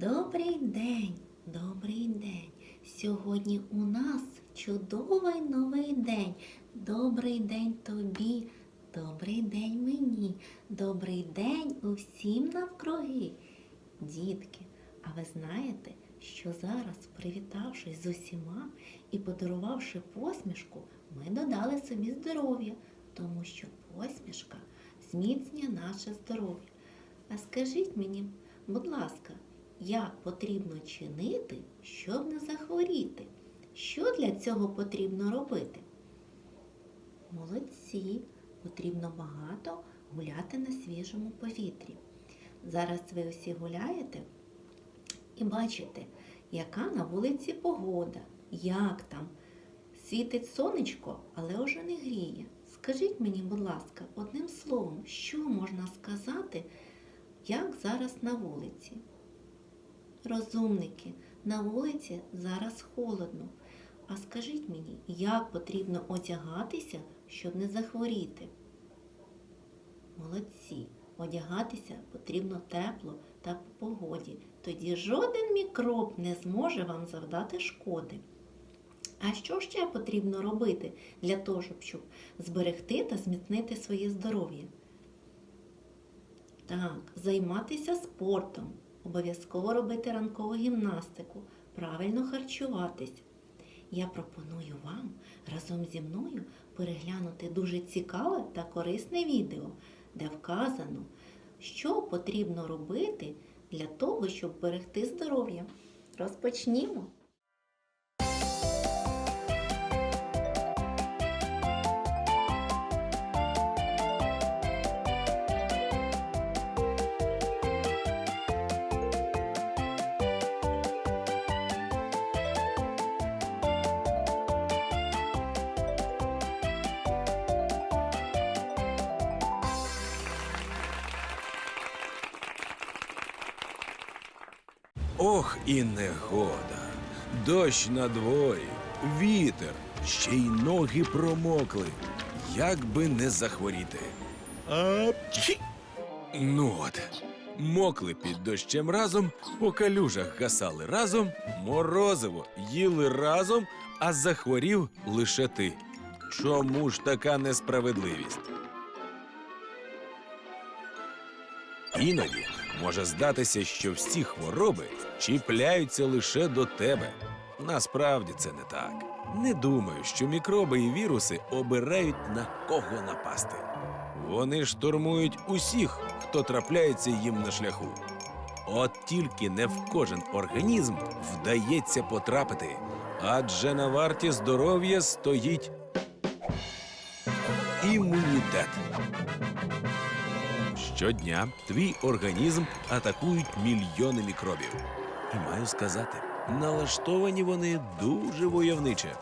Добрий день, добрий день. Сьогодні у нас чудовий новий день. Добрий день тобі, добрий день мені, добрий день усім навкруги. Дітки, а ви знаєте, що зараз, привітавшись з усіма і подарувавши посмішку, ми додали собі здоров'я, тому що посмішка зміцнює наше здоров'я. А скажіть мені, будь ласка, як потрібно чинити, щоб не захворіти? Що для цього потрібно робити? Молодці, потрібно багато гуляти на свіжому повітрі. Зараз ви усі гуляєте і бачите, яка на вулиці погода, як там. Світить сонечко, але вже не гріє. Скажіть мені, будь ласка, одним словом, що можна сказати, як зараз на вулиці? Розумники, на вулиці зараз холодно. А скажіть мені, як потрібно одягатися, щоб не захворіти? Молодці, одягатися потрібно тепло та по погоді. Тоді жоден мікроб не зможе вам завдати шкоди. А що ще потрібно робити для того, щоб, зберегти та зміцнити своє здоров'я? Так, займатися спортом, обов'язково робити ранкову гімнастику, правильно харчуватись. Я пропоную вам разом зі мною переглянути дуже цікаве та корисне відео, де вказано, що потрібно робити для того, щоб берегти здоров'я. Розпочнімо. Ох, і негода. Дощ на дворі, вітер, ще й ноги промокли. Як би не захворіти. Апчі! Ну от, мокли під дощем разом, по калюжах гасали разом, морозиво їли разом, а захворів лише ти. Чому ж така несправедливість? Іноді може здатися, що всі хвороби чіпляються лише до тебе. Насправді це не так. Не думаю, що мікроби і віруси обирають на кого напасти. Вони штурмують усіх, хто трапляється їм на шляху. От тільки не в кожен організм вдається потрапити, адже на варті здоров'я стоїть імунітет. Щодня твій організм атакують мільйони мікробів. І маю сказати, налаштовані вони дуже войовниче.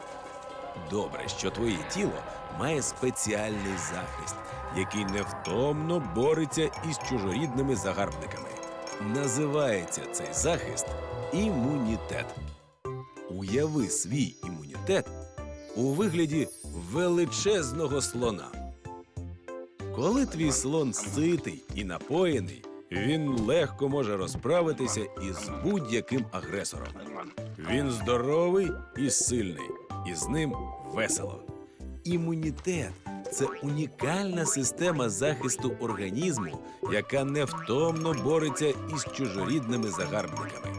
Добре, що твоє тіло має спеціальний захист, який невтомно бореться із чужорідними загарбниками. Називається цей захист імунітет. Уяви свій імунітет у вигляді величезного слона. Коли твій слон ситий і напоєний, він легко може розправитися із будь-яким агресором. Він здоровий і сильний, і з ним весело. Імунітет це унікальна система захисту організму, яка невтомно бореться із чужорідними загарбниками.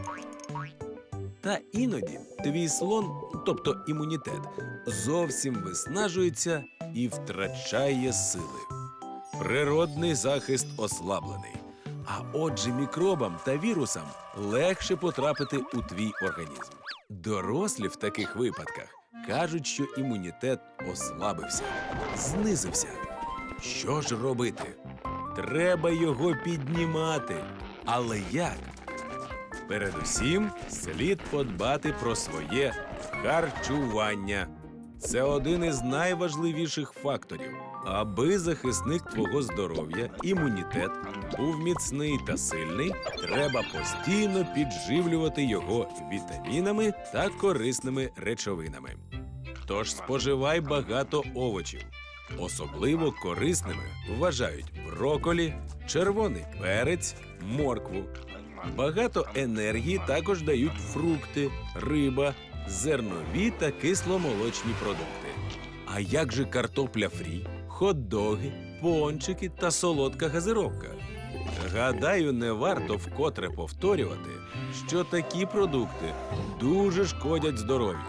Та іноді твій слон, тобто імунітет, зовсім виснажується і втрачає сили. Природний захист ослаблений. А отже, мікробам та вірусам легше потрапити у твій організм. Дорослі в таких випадках кажуть, що імунітет ослабився, знизився. Що ж робити? Треба його піднімати. Але як? Передусім слід подбати про своє харчування. Це один із найважливіших факторів. Аби захисник твого здоров'я, імунітет був міцний та сильний, треба постійно підживлювати його вітамінами та корисними речовинами. Тож споживай багато овочів. Особливо корисними вважають броколі, червоний перець, моркву. Багато енергії також дають фрукти, риба, зернові та кисломолочні продукти. А як же картопля фрі, хот-доги, пончики та солодка газировка? Гадаю, не варто вкотре повторювати, що такі продукти дуже шкодять здоров'ю.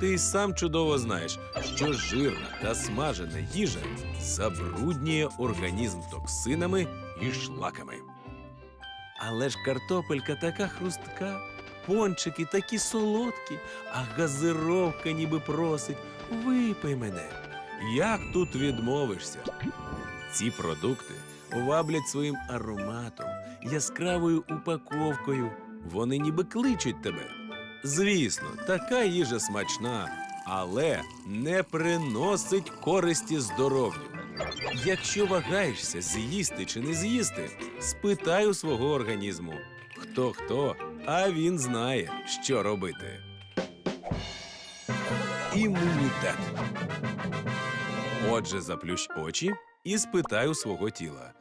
Ти й сам чудово знаєш, що жирна та смажена їжа забруднює організм токсинами і шлаками. Але ж картопелька така хрустка, пончики такі солодкі, а газировка ніби просить випий мене. Як тут відмовишся? Ці продукти ваблять своїм ароматом, яскравою упаковкою. Вони ніби кличуть тебе. Звісно, така їжа смачна, але не приносить користі здоров'ю. Якщо вагаєшся, з'їсти чи не з'їсти, спитай у свого організму. Хто хто, а він знає, що робити. Імунітет. Отже, заплющ очі і спитай у свого тіла,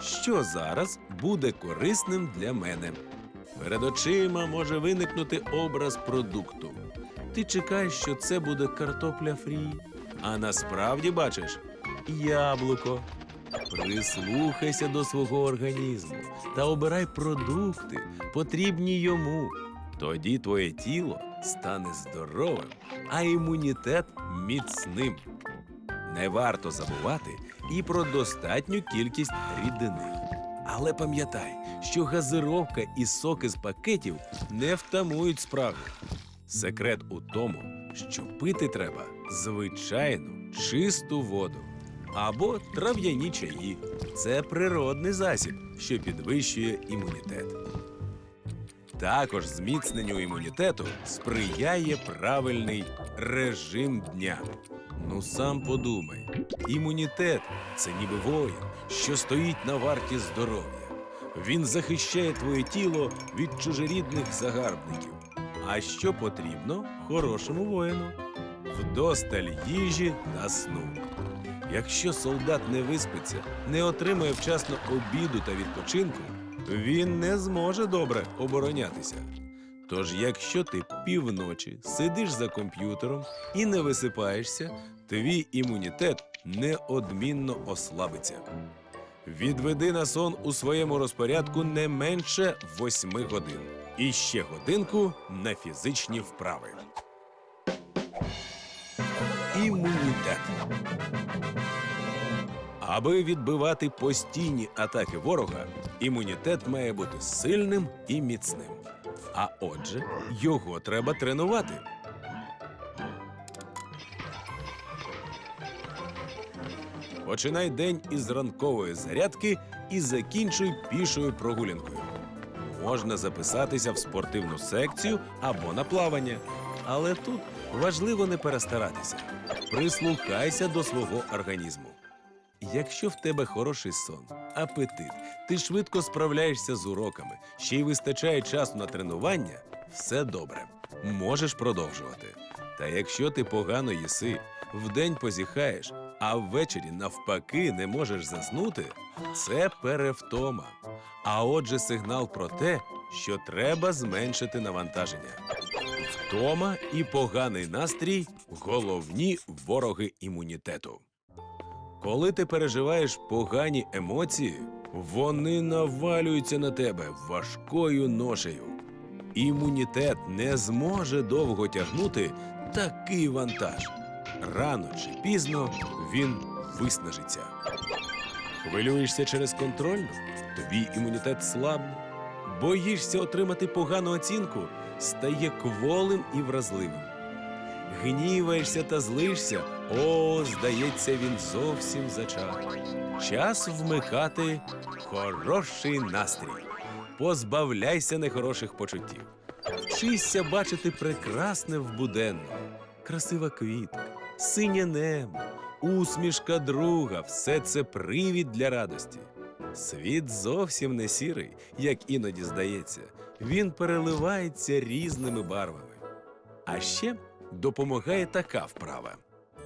що зараз буде корисним для мене. Перед очима може виникнути образ продукту. Ти чекаєш, що це буде картопля фрі, а насправді бачиш яблуко. Прислухайся до свого організму та обирай продукти, потрібні йому. Тоді твоє тіло стане здоровим, а імунітет міцним. Не варто забувати і про достатню кількість рідини. Але пам'ятай, що газировка і соки з пакетів не втамують спрагу. Секрет у тому, що пити треба звичайну чисту воду або трав'яні чаї. Це природний засіб, що підвищує імунітет. Також зміцненню імунітету сприяє правильний режим дня. Ну сам подумай, імунітет це ніби воїн, що стоїть на варті здоров'я. Він захищає твоє тіло від чужорідних загарбників. А що потрібно хорошому воїну? Вдосталь їжі та сну. Якщо солдат не виспиться, не отримає вчасно обіду та відпочинку, він не зможе добре оборонятися. Тож, якщо ти півночі сидиш за комп'ютером і не висипаєшся, твій імунітет неодмінно ослабиться. Відведи на сон у своєму розпорядку не менше 8 годин. І ще годинку на фізичні вправи. Імунітет. Аби відбивати постійні атаки ворога, імунітет має бути сильним і міцним. А отже, його треба тренувати. Починай день із ранкової зарядки і закінчуй пішою прогулянкою. Можна записатися в спортивну секцію або на плавання. Але тут важливо не перестаратися. Прислухайся до свого організму. Якщо в тебе хороший сон, апетит, ти швидко справляєшся з уроками, ще й вистачає часу на тренування, все добре. Можеш продовжувати. Та якщо ти погано їси, вдень позіхаєш, а ввечері навпаки не можеш заснути, це перевтома. А отже, сигнал про те, що треба зменшити навантаження. Втома і поганий настрій головні вороги імунітету. Коли ти переживаєш погані емоції, вони навалюються на тебе важкою ношею. Імунітет не зможе довго тягнути такий вантаж. Рано чи пізно він виснажиться. Хвилюєшся через контрольну, твій імунітет слабне. Боїшся отримати погану оцінку, стає кволим і вразливим. Гніваєшся та злишся, о, здається, він зовсім зачав. Час вмикати хороший настрій. Позбавляйся нехороших почуттів. Вчися бачити прекрасне в буденному. Красива квітка, синє небо, усмішка друга все це привід для радості. Світ зовсім не сірий, як іноді здається. Він переливається різними барвами. А ще допомагає така вправа: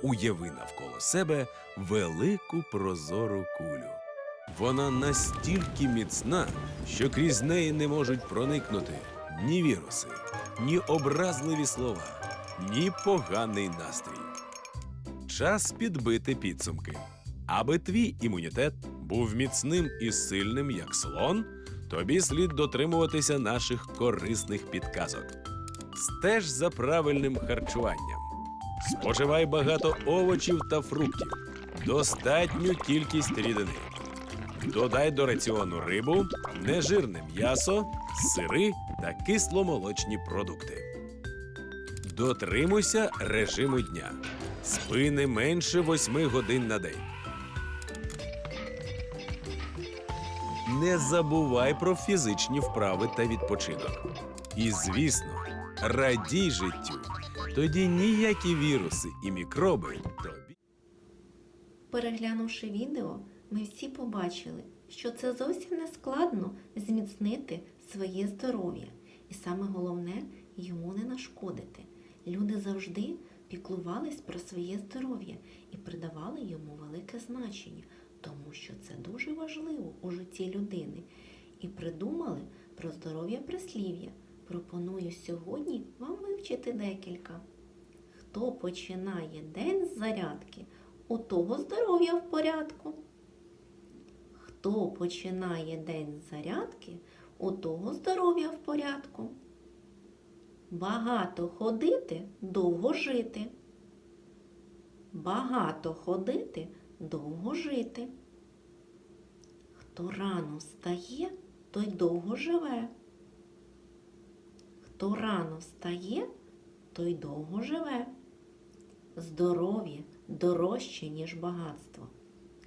уяви навколо себе велику прозору кулю. Вона настільки міцна, що крізь неї не можуть проникнути ні віруси, ні образливі слова, ні поганий настрій. Час підбити підсумки. Аби твій імунітет був міцним і сильним, як слон, тобі слід дотримуватися наших корисних підказок. Стеж за правильним харчуванням. Споживай багато овочів та фруктів, достатню кількість рідини. Додай до раціону рибу, нежирне м'ясо, сири та кисломолочні продукти. Дотримуйся режиму дня. Спи не менше 8 годин на день. Не забувай про фізичні вправи та відпочинок. І, звісно, радій життю. Тоді ніякі віруси і мікроби тобі. Переглянувши відео, ми всі побачили, що це зовсім не складно зміцнити своє здоров'я. І саме головне йому не нашкодити. Люди завжди піклувались про своє здоров'я і придавали йому велике значення, тому що це дуже важливо у житті людини. І придумали про здоров'я прислів'я. Пропоную сьогодні вам вивчити декілька. Хто починає день з зарядки, у того здоров'я в порядку. Хто починає день з зарядки, у того здоров'я в порядку. Багато ходити, довго жити. Багато ходити, довго жити. Хто рано встає, той довго живе. Хто рано встає, той довго живе. Здоров'я дорожче, ніж багатство.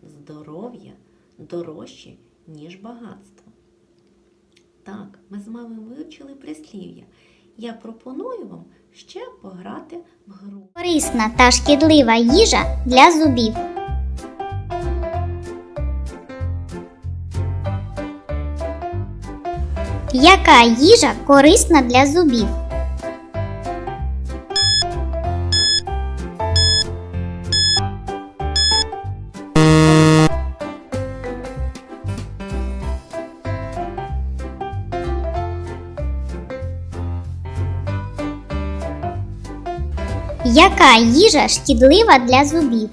Здоров'я дорожче, ніж багатство. Так, ми з вами вивчили прислів'я. Я пропоную вам ще пограти в гру. Корисна та шкідлива їжа для зубів. Яка їжа корисна для зубів? Яка їжа шкідлива для зубів?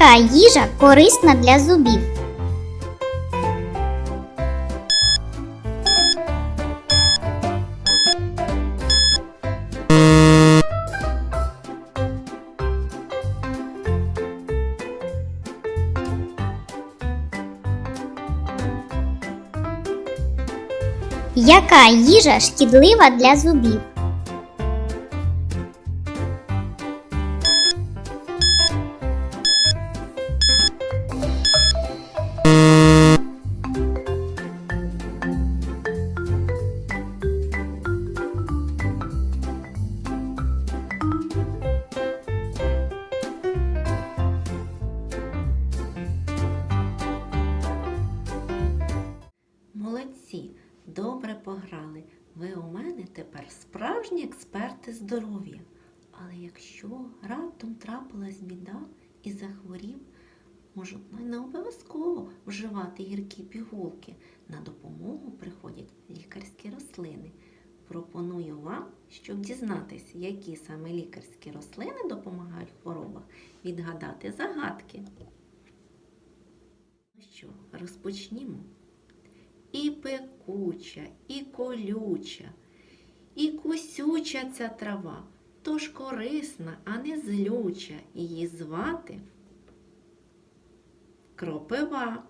Яка їжа корисна для зубів? Яка їжа шкідлива для зубів? І захворів, може не обов'язково вживати гіркі пігулки. На допомогу приходять лікарські рослини. Пропоную вам, щоб дізнатися, які саме лікарські рослини допомагають хворобах, відгадати загадки. Ну що, розпочнімо. І пекуча, і колюча, і кусюча ця трава, тож корисна, а не злюча, її звати кропива.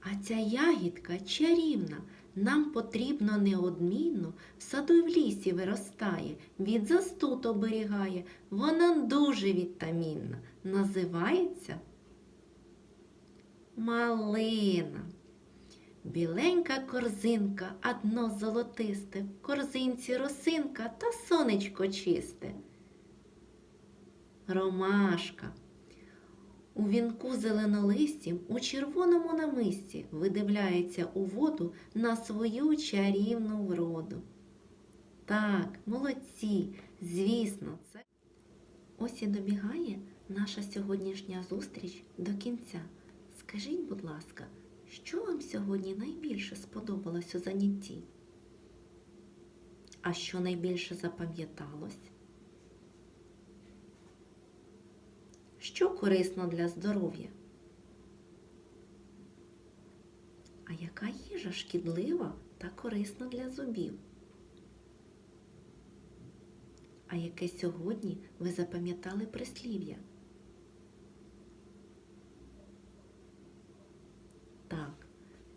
А ця ягідка чарівна, нам потрібно неодмінно, в саду й в лісі виростає, від застуд оберігає, вона дуже вітамінна, називається малина. Біленька корзинка, а золотисте, в корзинці росинка та сонечко чисте. Ромашка. У вінку зеленолистім у червоному намисті видивляється у воду на свою чарівну вроду. Так, молодці, звісно, це. Ось і добігає наша сьогоднішня зустріч до кінця. Скажіть, будь ласка, що вам сьогодні найбільше сподобалось у занятті? А що найбільше запам'яталось? Що корисно для здоров'я? А яка їжа шкідлива та корисна для зубів? А яке сьогодні ви запам'ятали прислів'я? Так,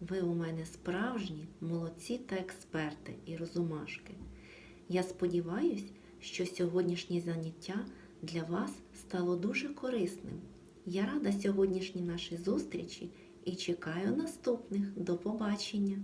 ви у мене справжні молодці та експерти і розумашки. Я сподіваюся, що сьогоднішнє заняття для вас стало дуже корисним. Я рада сьогоднішній нашій зустрічі і чекаю наступних. До побачення!